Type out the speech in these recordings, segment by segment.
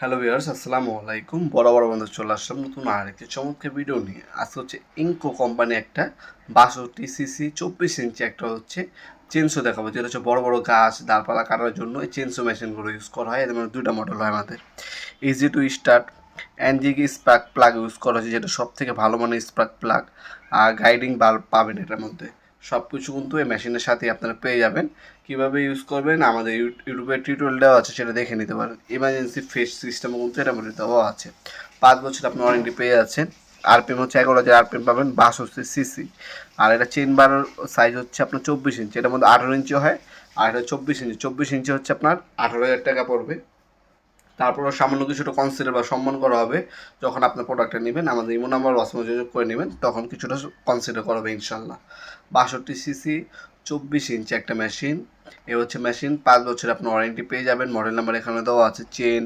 Hello viewers, আসসালামু আলাইকুম। বড় বড় বন্ধু চলে আসলাম নতুন আরেকটি চমৎকার ভিডিও নিয়ে। আজকে হচ্ছে ইঙ্কো কোম্পানি একটা বাষট্টি সিসি চব্বিশ ইঞ্চি একটা হচ্ছে চেনসো দেখাবো। যেটা হচ্ছে বড় বড় গাছ, ডালপালা কাটার জন্য এই চেনসো মেশিনগুলো ইউজ করা হয়। এদের মধ্যে দুইটা মডেল হয় আমাদের। Easy to start NGK spark plug use করা হয়েছে, যেটা সব থেকে ভালো মানের স্পার্ক প্লাগ আর গাইডিং বাল্ব পাবেন এটার মধ্যে। সব কিছু কিন্তু এই মেশিনের সাথে আপনারা পেয়ে যাবেন। কীভাবে ইউজ করবেন? আমাদের ইউ- ইউটিউবে টিউটোরিয়াল দেওয়া আছে, সেটা দেখে নিতে পারেন। ইমার্জেন্সি ফেস সিস্টেমও কিন্তু এটার মধ্যে দেওয়া আছে। পাঁচ বছর আপনি ওয়ারেন্টি পেয়ে যাচ্ছেন। আরপিএম হচ্ছে এগারো হাজার আরপিএম পাবেন, বাস হচ্ছে সিসি আর এটা চেন বারের সাইজ হচ্ছে আপনার চব্বিশ ইঞ্চি এটার মধ্যে আঠারো ইঞ্চি হয়, আর এটা চব্বিশ ইঞ্চি চব্বিশ ইঞ্চি হচ্ছে আপনার আঠারো হাজার টাকা পড়বে। তারপরও সামান্য কিছুটা কনসিডার বা সম্মান করা হবে। যখন আপনার প্রোডাক্টটা নেবেন, আমাদের ইমো নাম্বার ওয়াসমো যোগাযোগ করে নেবেন, তখন কিছুটা কনসিডার করা হবে ইনশাল্লাহ বাষট্টি সিসি চব্বিশ ইঞ্চি একটা মেশিন এ হচ্ছে মেশিন পাঁচ বছর আপনি ওয়ারেন্টি পেয়ে যাবেন। মডেল নাম্বার এখানে দেওয়া আছে চেন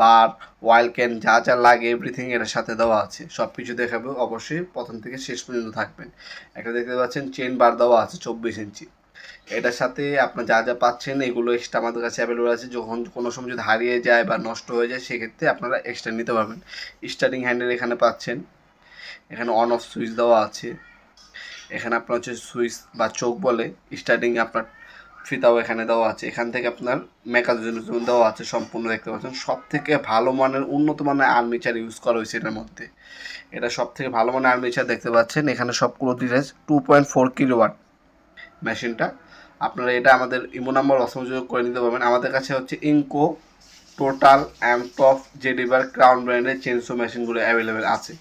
বার ওয়াইল ক্যান যা যা লাগে এভরিথিং এর সাথে দেওয়া আছে। সব কিছু দেখাবে, অবশ্যই প্রথম থেকে শেষ পর্যন্ত থাকবেন। একটা দেখতে পাচ্ছেন চেন বার দেওয়া আছে, চব্বিশ ইঞ্চি এটার সাথে আপনার যা যা পাচ্ছেন, এগুলো এক্সট্রা আমাদের কাছে অ্যাভেলেবল আছে। যখন কোনো সময় যদি হারিয়ে যায় বা নষ্ট হয়ে যায়, সেক্ষেত্রে আপনারা এক্সট্রা নিতে পারবেন। স্টার্টিং হ্যান্ডেল এখানে পাচ্ছেন। এখানে অন অফ সুইচ দেওয়া আছে। এখানে আপনার হচ্ছে সুইচ বা চোখ বলে। স্টার্টিং আপনার ফিতাও এখানে দেওয়া আছে। এখান থেকে আপনার জন্য দেওয়া আছে, সম্পূর্ণ দেখতে পাচ্ছেন। সব থেকে ভালো মানের, উন্নত মানের আর্মিচার ইউজ করা হয়েছে এটার মধ্যে। এটা সব থেকে ভালো মানের আর্মিচার দেখতে পাচ্ছেন। এখানে সবগুলো device two point four kilowatt মেশিনটা। আপনারা এটা আমাদের ইমো নাম্বার অসংযোগ করে নিতে পারবেন। আমাদের কাছে হচ্ছে ইনকো টোটাল অ্যামটফ জেডিবার ক্রাউন ব্র্যান্ডের চেনসো মেশিনগুলো অ্যাভেলেবেল আছে।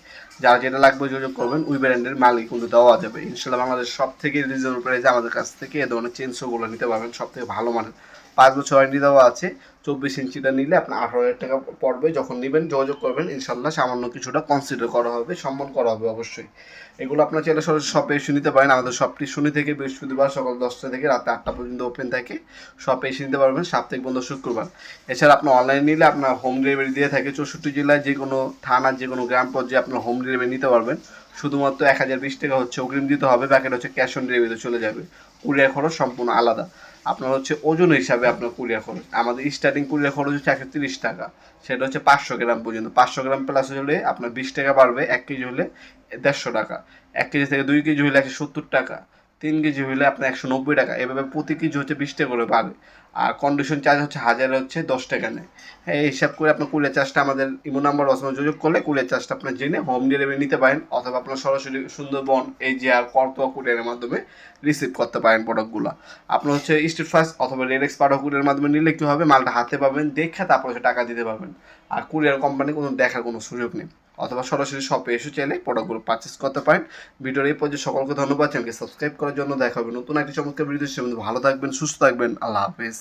যারা যেটা লাগবে যোগাযোগ করবেন, ওই ব্র্যান্ডের মালিক কিন্তু দেওয়া যাবে। ইনশাল্লাহ বাংলাদেশ সব থেকে রিজনেবল প্রাইসে আমাদের কাছ থেকে এ ধরনের চেনসোগুলো নিতে পারবেন। সব থেকে ভালো মানের। পাঁচ বছর ওয়ারেন্টি দেওয়া আছে। চব্বিশ ইঞ্চিটা নিলে আপনার আঠারো হাজার টাকা পড়বে। যখন নেবেন, যোগাযোগ করবেন ইনশাল্লাহ সামান্য কিছুটা কনসিডার করা হবে, সম্মান করা হবে অবশ্যই। এগুলো আপনার চাইলে সরাসরি শপে এসে নিতে পারেন। আমাদের শপটি শনি থেকে বৃহস্পতিবার সকাল দশটা থেকে রাত আটটা পর্যন্ত ওপেন থাকে। শপে এসে নিতে পারবেন সাপ্তাহিক বন্ধ শুক্রবার। এছাড়া আপনার অনলাইন নিলে আপনার হোম ডেলিভারি দিয়ে থাকে। চৌষট্টি জেলায় যে কোনো থানার যে কোনো গ্রাম পর্যায়ে আপনার হোম ডেলিভারি নিতে পারবেন। শুধুমাত্র এক হাজার বিশ টাকা হচ্ছে অগ্রিম দিতে হবে, বাকিটা হচ্ছে ক্যাশ অন ডেলিভারিতে চলে যাবে। কুরিয়ার খরচ সম্পূর্ণ আলাদা। আপনার হচ্ছে ওজন হিসাবে আপনার কুরিয়ার খরচ। আমাদের স্টার্টিং কুরিয়ার খরচ হচ্ছে একশো তিরিশ টাকা। সেটা হচ্ছে পাঁচশো গ্রাম পর্যন্ত। পাঁচশো গ্রাম প্লাস হলে আপনার বিশ টাকা বাড়বে, এক কেজি হলে দেড়শো টাকা। এক কেজি থেকে দুই কেজি হলে একশো সত্তর টাকা। তিন কেজি হইলে আপনার একশো নব্বই টাকা। এভাবে প্রতি কেজি হচ্ছে বিশ টাকা করে বাড়ে। আর কন্ডিশন চার্জ হচ্ছে হাজারে হচ্ছে দশ টাকা নেয়। হ্যাঁ এই হিসাব করে আপনার কুরিয়ার চার্জটা আমাদের ইমো নাম্বার অসময় যোগাযোগ করলে কুরিয়ার চার্জটা আপনার জেনে হোম ডেলিভারি নিতে পারেন অথবা আপনার সরাসরি সুন্দরবন এই যে আর করতোয়া কুরিয়ারের মাধ্যমে রিসিভ করতে পারেন প্রোডাক্টগুলো আপনার হচ্ছে স্ট্রিট ফার্স্ট অথবা রেডেক্স পাঠক কুরিয়ার মাধ্যমে নিলে কী হবে? মালটা হাতে পাবেন, দেখে তারপর হচ্ছে টাকা দিতে পারবেন। আর কুরিয়ার কোম্পানি কোনো দেখার কোনো সুযোগ নেই। অথবা সরাসরি শপে এসে চাইলে প্রোডাক্টগুলো পারচেস করতে পারেন। ভিডিওর এই পর্যায়ে সকলকে ধন্যবাদ। চ্যানেলকে সাবস্ক্রাইব করার জন্য দেখা হবে নতুন একটি চমৎকার ভিডিও ভালো থাকবেন, সুস্থ থাকবেন। আল্লাহ হাফেজ।